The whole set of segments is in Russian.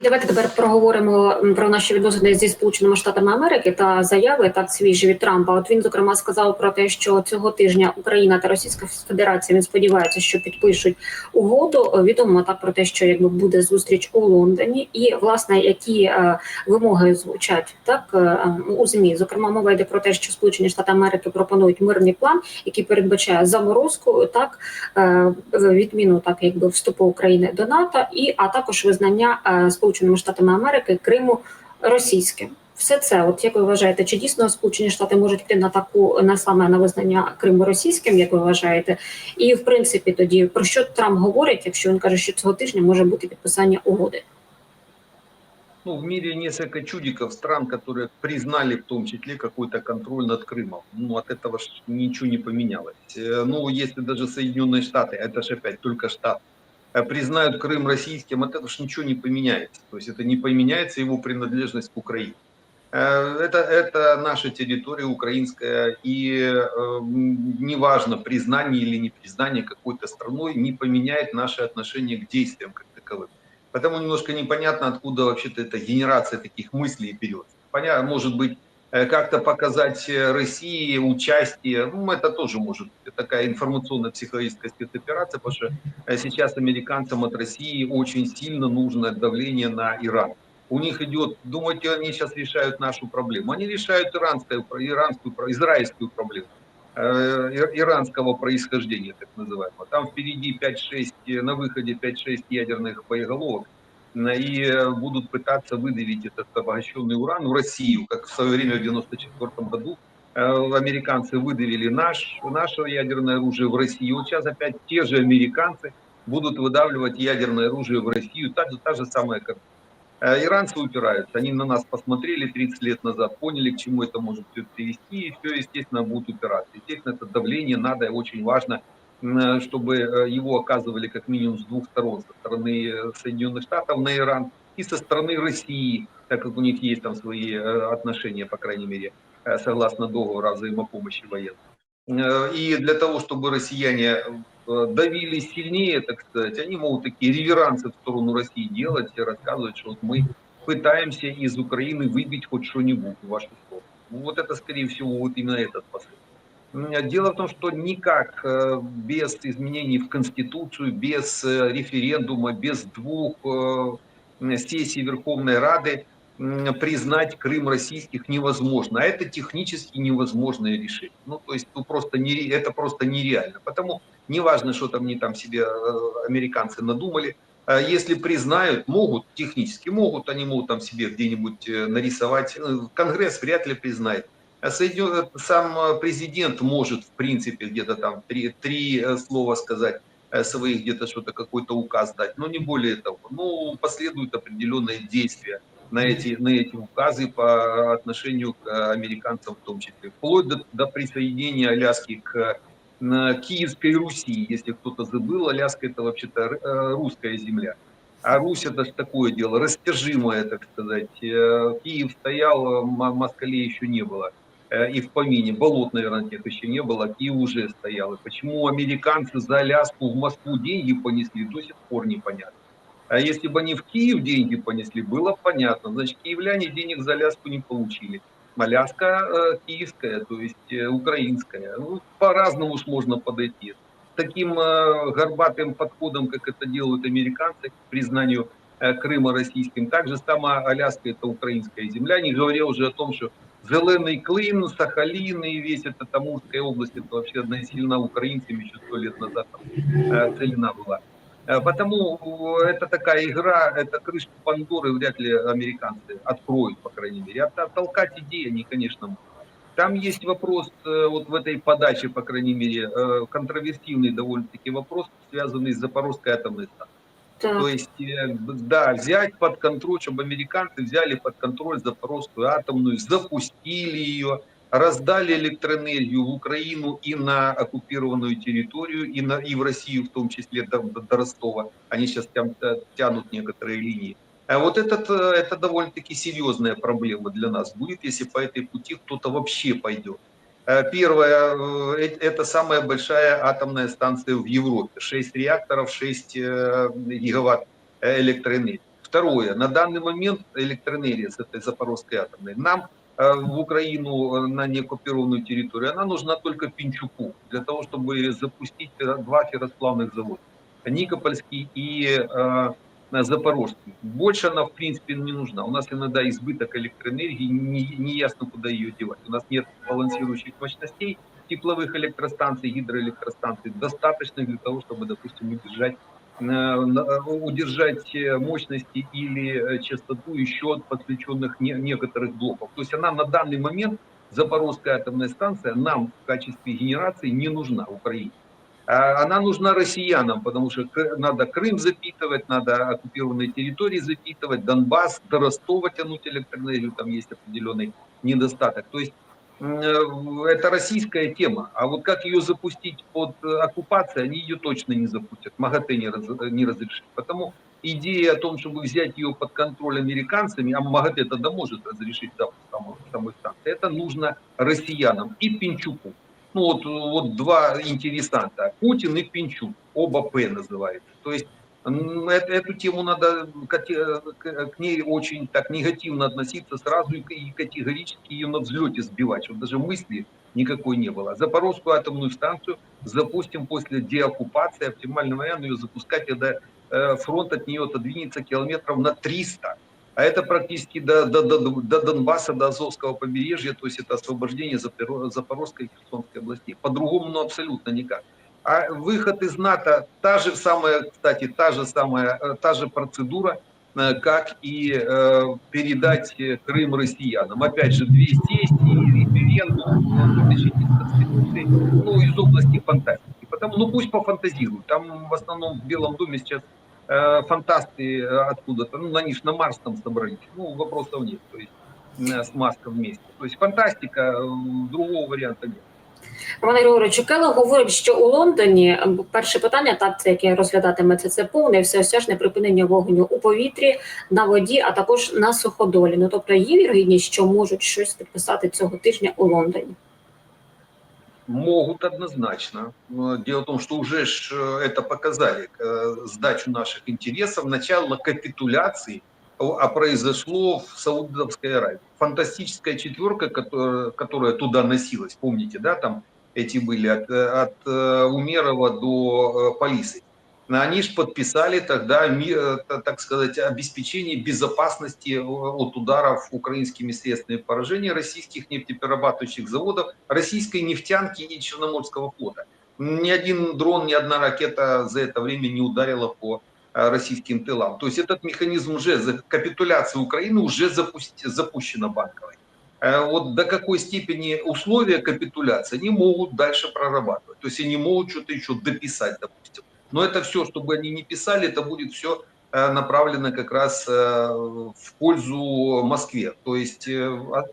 Давайте тепер проговоримо про наші відносини зі Сполученими Штатами Америки та заяви так свіжі від Трампа. От він зокрема сказав про те, що цього тижня Україна та Російська Федерація він сподівається, що підпишуть угоду. Відомо так про те, що якби буде зустріч у Лондоні, і власне які е, вимоги звучать так е, у змі. Зокрема, мова йде про те, що Сполучені Штати Америки пропонують мирний план, який передбачає заморозку, так е, відміну так якби вступу України до НАТО, і а також визнання е, Сполученими Штатами Америки Криму російським. Все це, от як ви вважаєте, чи дійсно Сполучені Штати можуть йти на таку на саме на визнання Криму російським, як ви вважаєте? І в принципі, тоді про що Трамп говорить, якщо він каже, що цього тижня може бути підписання угоди? Ну, в мире несколько чудиков стран, которые признали в том числе какой-то контроль над Крымом. Ну, от этого ж ничего не поменялось. Э, Ну, если даже Соединенные Штаты, это же опять только Штат, э, признают Крым российским, от этого ж ничего не поменяется. То есть это не поменяется его принадлежность к Украине. Э, Это, это наша территория украинская, и э, неважно, признание или не признание какой-то страной не поменяет наше отношение к действиям как таковым. Поэтому немножко непонятно, откуда вообще-то эта генерация таких мыслей берется. Понятно, может быть, э, как-то показать э, России участие, ну, это тоже может быть такая информационно-психологическая спецоперация, потому что э, сейчас американцам от России очень сильно нужно давление на Иран. У них идет, думаете, они сейчас решают нашу проблему. Они решают иранскую, иранскую, израильскую проблему э, ир- иранского происхождения, так называемого. Там впереди 5-6, э, на выходе 5-6 ядерных боеголовок, и э, будут пытаться выдавить этот обогащенный уран в Россию, как в свое время в 94 году э, американцы выдавили наш, наше ядерное оружие в Россию. Вот сейчас опять те же американцы будут выдавливать ядерное оружие в Россию. Та, та же самая картина. Э, Иранцы упираются. Они на нас посмотрели 30 лет назад, поняли, к чему это может все привести, и все, естественно, будут упираться. Естественно, это давление надо, очень важно, чтобы э, его оказывали как минимум с двух сторон. Со стороны э, Соединенных Штатов на Иран и со стороны России, так как у них есть там свои э, отношения, по крайней мере, э, согласно договору о взаимопомощи военной. Э, И для того, чтобы россияне э, давили сильнее, так сказать, они могут такие реверансы в сторону России делать и рассказывать, что вот мы пытаемся из Украины выбить хоть что-нибудь в вашу сторону. Ну, Вот это, скорее всего, вот именно этот посыл. Дело в том, что никак э, без изменений в Конституцию, без э, референдума, без двух э, сессий Верховной Рады признать Крым российских невозможно. А это технически невозможное решение. Ну, то есть ну, просто не, это просто нереально. Потому неважно, что там они там себе американцы надумали, а если признают, могут, технически могут, они могут там себе где-нибудь нарисовать. Конгресс вряд ли признает. А Соединен- Сам э, президент может, в принципе, где-то там три, три э, слова сказать э, своих, где-то что-то, какой-то указ дать, но не более того. Ну, последуют определенные действия на эти, на эти указы по отношению к э, американцам в том числе. Вплоть до, до присоединения Аляски к на Киевской Руси, если кто-то забыл, Аляска это вообще-то э, русская земля. А Русь это ж такое дело, растяжимое, так сказать. Э, Киев стоял, э, м- москалей еще не было. Э, И в помине, болот, наверное, тех еще не было, Киев уже стоял. И почему американцы за Аляску в Москву деньги понесли, до сих пор непонятно. А если бы они в Киев деньги понесли, было бы понятно. Значит, киевляне денег за Аляску не получили. Аляска э, киевская, то есть э, украинская. Ну, по-разному ж можно подойти. Таким э, горбатым подходом, как это делают американцы к признанию э, Крыма российским, также сама Аляска это украинская земля, не говоря уже о том, что Зеленый Клин, Сахалин и весь этот Амурская область, это вообще одна из сильна украинцами еще сто лет назад там, э, целена была. Э, Потому э, это такая игра, это крышку Пандоры вряд ли американцы откроют, по крайней мере. От- Оттолкать идеи они, конечно. Там есть вопрос, э, вот в этой подаче, по крайней мере, э, контроверсивный довольно-таки вопрос, связанный с Запорожской атомной станцией. Так. То есть, э, да, взять под контроль, чтобы американцы взяли под контроль Запорожскую атомную, запустили ее, раздали электроэнергию в Украину и на оккупированную территорию, и, на, и в Россию в том числе до, до- Ростова. Они сейчас тям- тя- тянут некоторые линии. А вот этот, э, это довольно-таки серьезная проблема для нас будет, если по этой пути кто-то вообще пойдет. Э, Первое, э, э- это самая большая атомная станция в Европе. 6 реакторов, 6 э, гигаватт электроэнергии. Второе, на данный момент электроэнергия с этой Запорожской атомной нам в Украину на неоккупированную территорию, она нужна только Пинчуку для того, чтобы запустить два ферросплавных завода. Никопольский и Запорожский. Больше она, в принципе, не нужна. У нас иногда избыток электроэнергии, не, не куда ее девать. У нас нет балансирующих мощностей, тепловых электростанций, гидроэлектростанций, достаточных для того, чтобы, допустим, удержать э, удержать э, мощности или э, частоту еще от подключенных не- некоторых блоков. То есть она на данный момент, Запорожская атомная станция, нам в качестве генерации не нужна Украине. А Она нужна россиянам, потому что надо Крым запитывать, надо оккупированные территории запитывать, Донбасс, до Ростова тянуть электроэнергию, там есть определенный недостаток. То есть э, это российская тема. А вот как ее запустить под э, оккупацией, они ее точно не запустят. МАГАТЭ не, раз- не разрешит. Потому идея о том, чтобы взять ее под контроль американцами, а МАГАТЭ тогда может разрешить запуск самой станции, это нужно россиянам и Пинчуку. Ну вот, вот два интересанта, Путин и Пинчук, оба П называется. То есть м, эт- эту тему надо к к ней очень так негативно относиться сразу и категорически ее на взлете сбивать, чтобы даже мысли никакой не было. Запорожскую атомную станцию запустим после деоккупации, оптимальный вариант ее запускать, когда э, фронт от нее отодвинется километров на 300. А это практически до, до, до, до Донбасса, до Азовского побережья, то есть это освобождение Запоро- Запорожской и Херсонской областей. По-другому ну, абсолютно никак. А выход из НАТО, та же самая, кстати, та же самая, э, та же процедура, э, как и э, передать Крым россиянам. Опять же, две сессии, референдум, Конституции, ну, из области фантастики. Потому, ну, пусть пофантазируют. Там в основном в Белом доме сейчас э, фантасты э, откуда-то, ну, они ж на Марс там собрались. Ну, вопросов нет. То есть э, с Маском вместе. То есть фантастика, э, другого варианта нет. Роман Григорович, Кело говорить, що у Лондоні м, перше питання, так це яке розглядатиметься, це повне всеосяжне припинення вогню у повітрі, на воді, а також на суходолі. Ну тобто є вірогідність, що можуть щось підписати цього тижня у Лондоні. Могут однозначно. Но Дело в том, что уже э, это показали, э, сдачу наших интересов, начало капитуляции, а произошло в Саудовской Аравии. Фантастическая четверка, которая, которая туда носилась, помните, да, там эти были от, э, от э, Умерова до э, Полисы. Они же подписали тогда, э, та- так сказать, обеспечение безопасности э, от ударов украинскими средствами поражения российских нефтеперерабатывающих заводов, российской нефтянки и Черноморского флота. Ни один дрон, ни одна ракета за это время не ударила по э, российским тылам. То есть этот механизм уже, капитуляция Украины уже запусти- запущена банковой. Вот до какой степени условия капитуляции они могут дальше прорабатывать. То есть они могут что-то еще дописать, допустим. Но это все, чтобы они не писали, это будет все направлено как раз э, в пользу Москве. То есть э,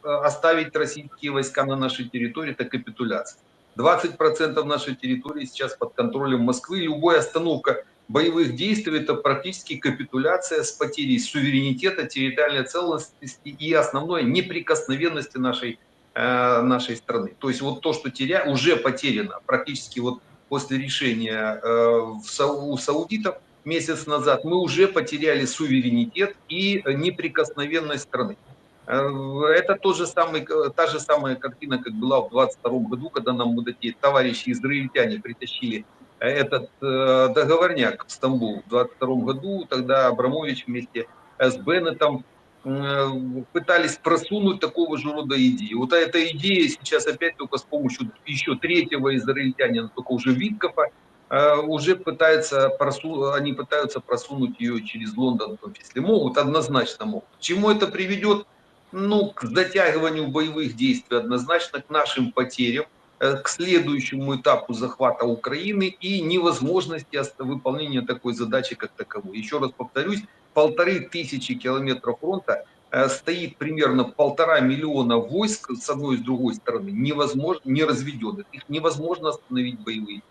оставить российские войска на нашей территории – это капитуляция. 20% нашей территории сейчас под контролем Москвы. Любая остановка боевых действий – это практически капитуляция с потерей суверенитета, территориальной целостности и основной неприкосновенности нашей, э, нашей страны. То есть вот то, что теря... уже потеряно практически вот после решения э, у саудитов месяц назад, мы уже потеряли суверенитет и неприкосновенность страны. Э, Это тот же самый, э, та же самая картина, как была в 22 году, когда нам вот эти товарищи израильтяне притащили этот договорняк в Стамбул в 22 году. Тогда Абрамович вместе с Беннетом пытались просунуть такого же рода идеи. Вот эта идея сейчас опять только с помощью еще третьего израильтянина, только уже Виткофа, э, уже пытается просу... они пытаются просунуть ее через Лондон, числе. Могут, однозначно могут. К чему это приведет? Ну, к затягиванию боевых действий однозначно, к нашим потерям, э, к следующему этапу захвата Украины и невозможности ост- выполнения такой задачи как таковой. Еще раз повторюсь, полторы тысячи километров фронта э, стоит примерно полтора миллиона войск с одной и с другой стороны, невозможно, не разведенных. Их невозможно остановить боевые.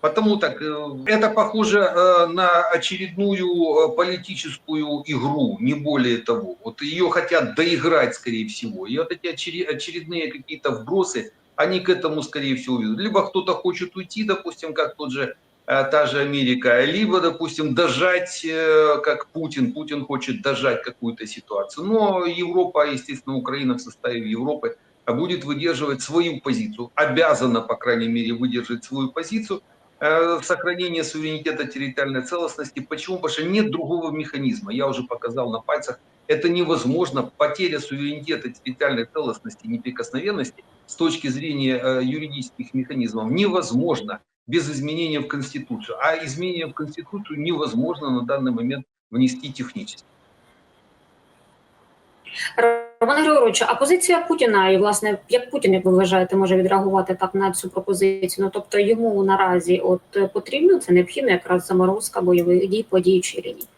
Потому так, э, это похоже э, на очередную политическую игру, не более того. Вот ее хотят доиграть, скорее всего. И вот эти очере- очередные какие-то вбросы, они к этому, скорее всего, ведут. Либо кто-то хочет уйти, допустим, как тот же та же Америка, либо, допустим, дожать, э, как Путин, Путин хочет дожать какую-то ситуацию. Но Европа, естественно, Украина в составе Европы будет выдерживать свою позицию, обязана, по крайней мере, выдержать свою позицию, э, сохранение суверенитета территориальной целостности. Почему? Потому что нет другого механизма. Я уже показал на пальцах. Это невозможно. Потеря суверенитета территориальной целостности, неприкосновенности с точки зрения э, юридических механизмов невозможно без изменения в Конституцию. А изменения в Конституцию невозможно на данный момент внести технически. Роман Григорович, а позиція Путіна і власне як Путін, як ви вважаєте, може відреагувати так на цю пропозицію? Ну тобто йому наразі от потрібно це необхідно якраз заморозка бойових дій по діючій лінії.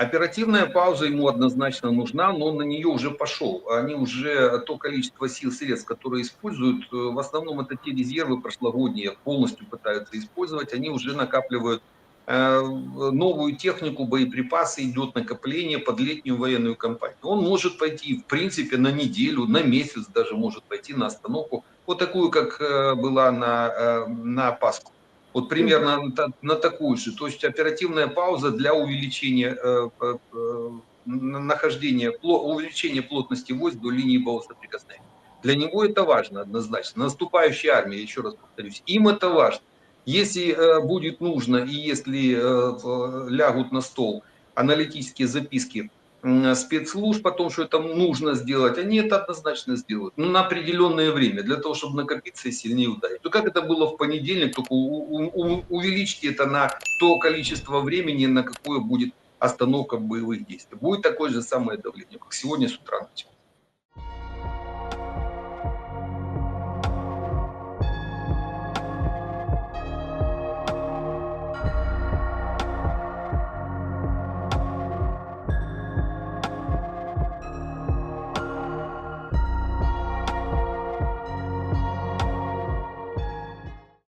Оперативная пауза ему однозначно нужна, но он на нее уже пошел. Они уже, то количество сил, средств, которые используют, э, в основном это те резервы прошлогодние, полностью пытаются использовать, они уже накапливают э, новую технику, боеприпасы, идет накопление под летнюю военную кампанию. Он может пойти, в принципе, на неделю, на месяц даже может пойти на остановку, вот такую, как э, была на, на Пасху. Вот примерно на, на такую же. То есть оперативная пауза для увеличения э, э, э, на- нахождения, пло- увеличения плотности войск до линии соприкосновения. Для него это важно однозначно. Наступающая армия, еще раз повторюсь, им это важно. Если э, будет нужно и если э, в- лягут на стол аналитические записки спецслужб о том, что это нужно сделать, они это однозначно сделают. Но на определенное время, для того, чтобы накопиться и сильнее ударить. То как это было в понедельник, только увеличьте это на то количество времени, на какое будет остановка боевых действий. Будет такое же самое давление, как сегодня с утра началось.